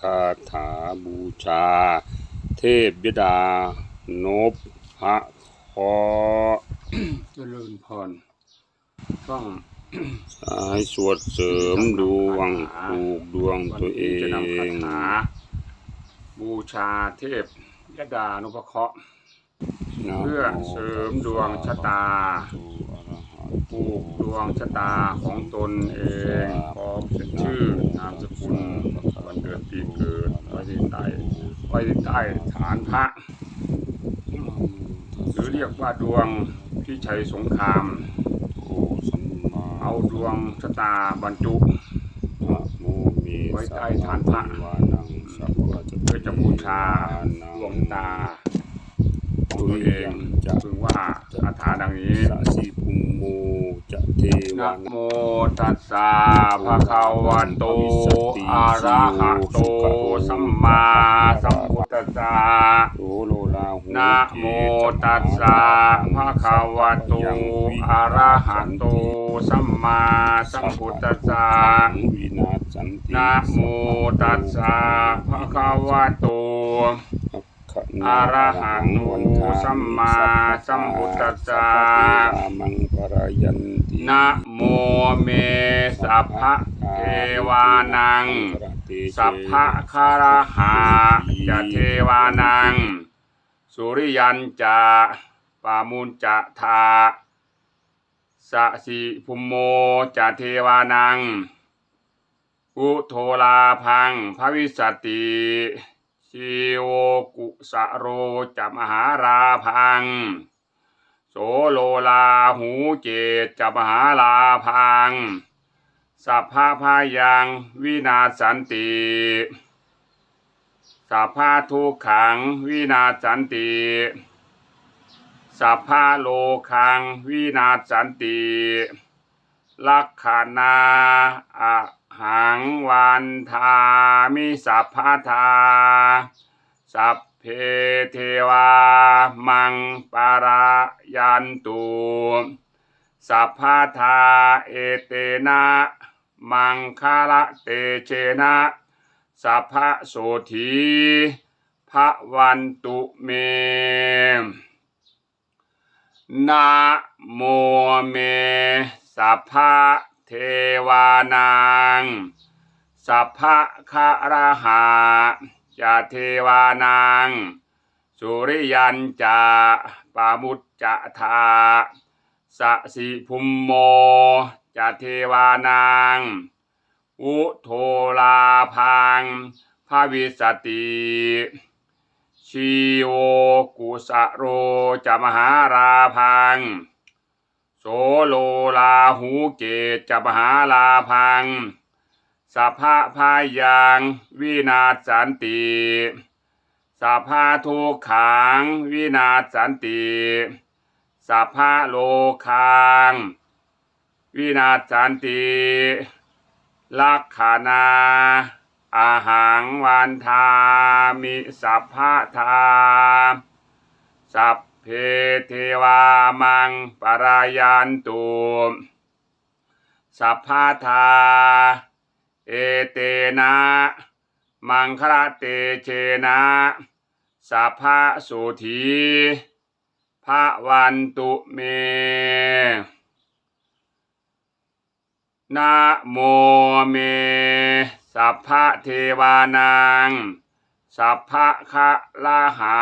คาถาบูชา เทพยดานพพระขอเจริญพรต้องให้สวดเสริมดวงผูกดวงตัวเอจะนำคางถาบูชาเทพยดานุภเคราะห์เพื่อเสริมดวงชะตา ผูกดวงชะตาของตนเองพร้อมเป็นชื่อนามสกุลวันเดือนปีเกิดไว้ที่ใต้ไว้ที่ใต้ฐานพระ หรือเรียกว่าดวงพิชัยสงครามโอสัมมาเอาดวงชะตาบรรจุนะโมมีไว้ใต้ฐานพระวานังสัพพะเพื่อจะบูชาดวงตาของ ตัวเองถึงว่าคาถาดังนี้สะสีภูมิโมจะเทวานะนัโมตัสสะภะคะวะโตอะระหะโตสัมมาสัมพุทธัสสะโสโลลาหูนะโมตัสสะภะคะวะโตอะระหะโตสัมมาสัมพุทธัสสะวินาศสันตินะโมตัสสะภะคะวะโต อะระหะโตสัมมาสัมพุทธัสสะมังปรายันตินะโมเมสัพพะเทวานัง สัพพะคาราหาจะเทวานัง สุริยันจะปามุนจะทาสะสิภุมโมจะเทวานัง อุโทลาพังพระวิสติ ชีโวกุสะโรจมหาราพัง โสโลลาหูเจตจมหาลาพัง สัพพะพายังวินาสันติสัพพะทุกขังวินาสันติสัพพะโลคังวินาสันติลักขานาอะ หังวันทามิสัพพทา สัพเพเทวามังปารายันตุสัพพทาเอเตนะมังคาระเตเชนะสัพพโสธีพระวันตุเมนะโมเมสัพพ เทวานังสัพพะคาระหาจะเทวานังสุริยันจะปามุจจะทาสสิภุมโมจะเทวานังอุโทลาพังพระวิสติชีโวกุสะโรจะมหาราพัง โสโลลาหูเกตจะมหาลาพังสัพพะพายังวินาศสันติสัพพะทุกขังวินาศสันติสัพพะโลคังวินาศสันติลักขานาอาหังวันทามิสัพพะทาสัพ เพเทวามังปรายันตุสัพพะทา เอเตนะ มังคละเตเชนะสัพพะสุธีพระวันตุเมนะโมเม สัพพะเทวานัง สัพพะคะละหา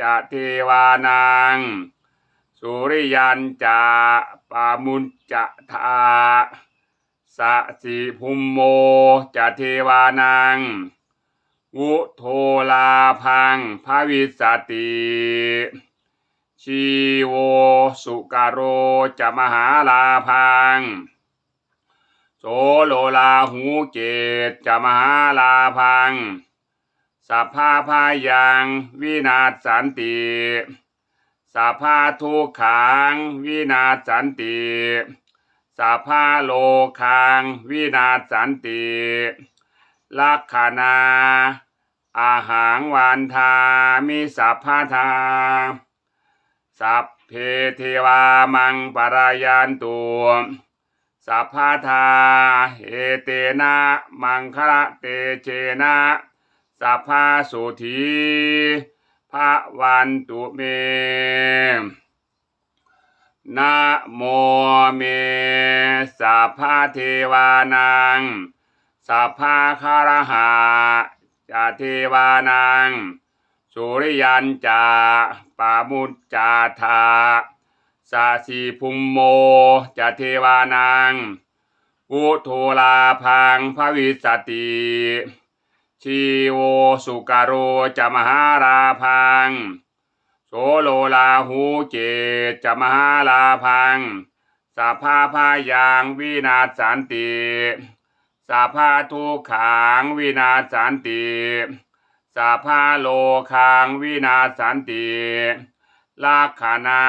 จะเทวานัง สุริยันจะปามุนจะทาสะสิภุมโมจะเทวานังอุโทลาพังพระวิสติชีโวสุกโรจะมหาลาพัง โสโลลาหูเกตจะมหาลาพัง สัพพาพายังวินาศสันติสัพพาทุกขังวินาศสันติสัพพาโลคังวินาศสันติลักขานาอาหังวันทามิสัพพะทาสัพเพเทวามังปรายันตุสัพพาทาเอเตนะมังคละเตเชนะ สัพพาสุธีพระวันตุเม นะโมเมสัพพะเทวานังสัพพะคารหะจะเทวานัง สุริยันจาปามุจจาธาสาสีภูมโมจะเทวานัง อุโทลาพังพระวิสติ ชีโวสุกโรจะมหาราพัง โสโลลาหูเจจะมหาลาพังสัพพาพายังวินาสันติสัพพาทุขังวินาสันติสัพพาโลคังวินาสันติลักขณา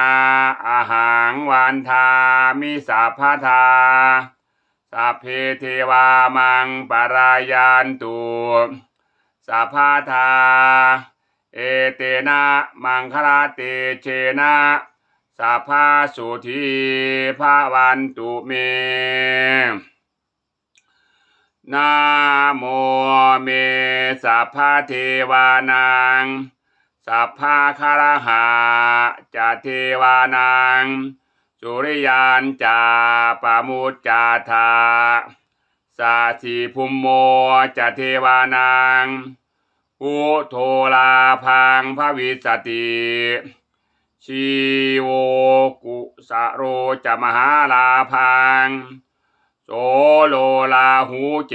อาหังวันทามิสัพพทาสัพเพเทวามังปรายันตุ สัพพทาเอเตนะมังคลาเตเชนะสัพพาสุธีภาวันตุเมนะโมเมสัพพะเทวานังสัพพะคารหะจะเทวานังสุริยานจาปามุจจาธา สาสีภูมโมจะเทวานังอุโทลาพังพระวิสติชีโวกุสะโรจะมหาลาพังโสโลลาหูเจ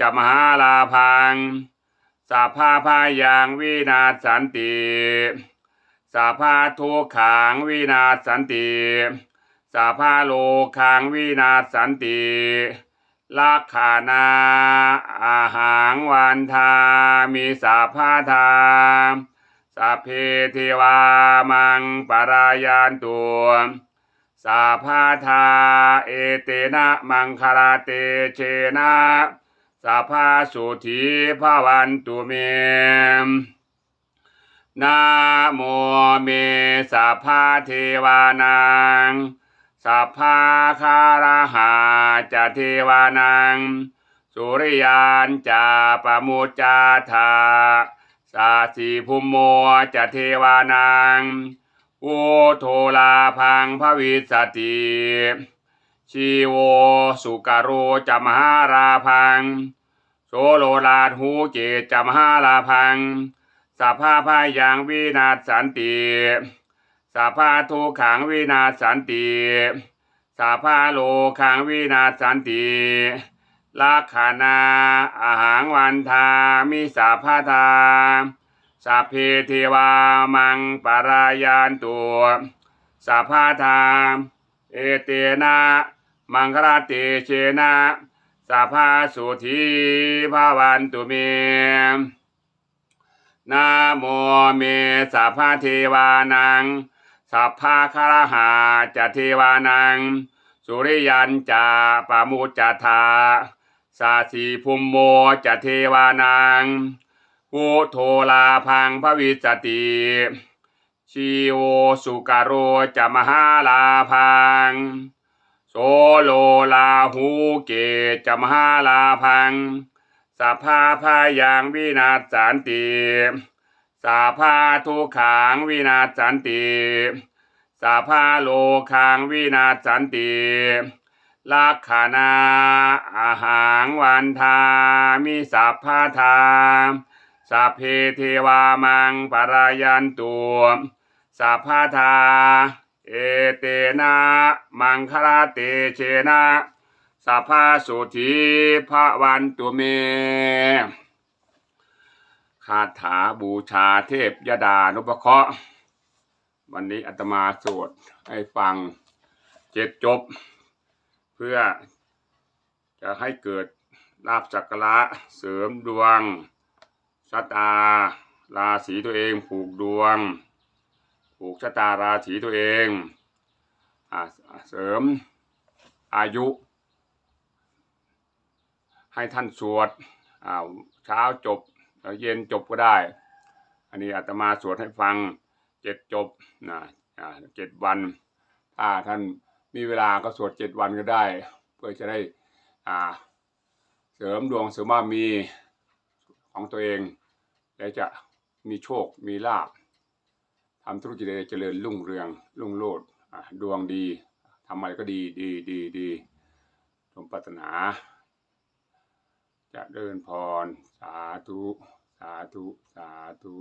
จะมหาลาพังสัพพาพายังวินาศสันติสัพพาทุกขังวินาศสันติสัพพาโลคังวินาศสันติ ลักขานาอาหังวันทามิสัพพาทาสัพเพเทวามังปรายันตุสัพพาทาเอเตนะมังคลาเตเชนะสัพพาสุธีภวันตุเมนะโมเมสัพพะเทวานัง สัพพะคารหาจะเทวานัง สุริยานจาปมุจจาธาสาสีภูมโมจะเทวานังอุโทลาพังพวิสติชีโวสุกโรจะมหาราพัง โสโลลาหูเจจะมหาราพังสัพพาพายังวินาสันติ สัพพาทุกขังวินาสันติสัพพาโลขังวินาสันติลักขานาอาหังวันทามิสัพพาทาสัพเพเทวามังปรายันตุสัพพาทาเอเตนะมังคลาเตเชนะสัพพาสุธีภาวันตุเมนะโมเมสัพพะเทวานัง สัพพะคารหาจะเทวานัง สุริยันจาปามุจจาธาสาสีภูมโมจะเทวานังอุโทลาพังพระวิสติชีโวสุกโรจะมหาลาพัง โสโลลาหูเกจะมหาลาพังสัพพาพายังวินาศสันติ สัพพาทุขังวินาศสันติสัพพาโลคังวินาศสันติลักขานาอาหังวันทามิสัพพาทาสัพเพเทวามังปรายันตุสัพพาทา เอเตนะมังคลาเตเชนะสัพพาสุธีพระวันตุเมาถาบูชาเทพยดานุปเคราะห์วันนี้อาตมาสวดให้ฟังเจ็ดจบ เพื่อจะให้เกิดลาบจักระเสริมดวงชะตาราศีตัวเองผูกดวง ผูกชะตาราศีตัวเองอเสริมอายุ ให้ท่านสวดเช้าจบ แล้วเย็นจบก็ได้ อันนี้อาตมาสวดให้ฟังเจ็ดจบนะเจ็ดวัน ถ้าท่านมีเวลาก็สวดเจ็ดวันก็ได้ เพื่อจะได้อ่าเสริมดวงเสริมบารมีของตัวเอง และจะมีโชคมีลาภทำธุรกิจได้เจริญรุ่งเรืองรุ่งโรจน์ดวงดีทำอะไรก็ดีดีดีดีสมปรารถนา จะเดินพร สาธุ สาธุ สาธุ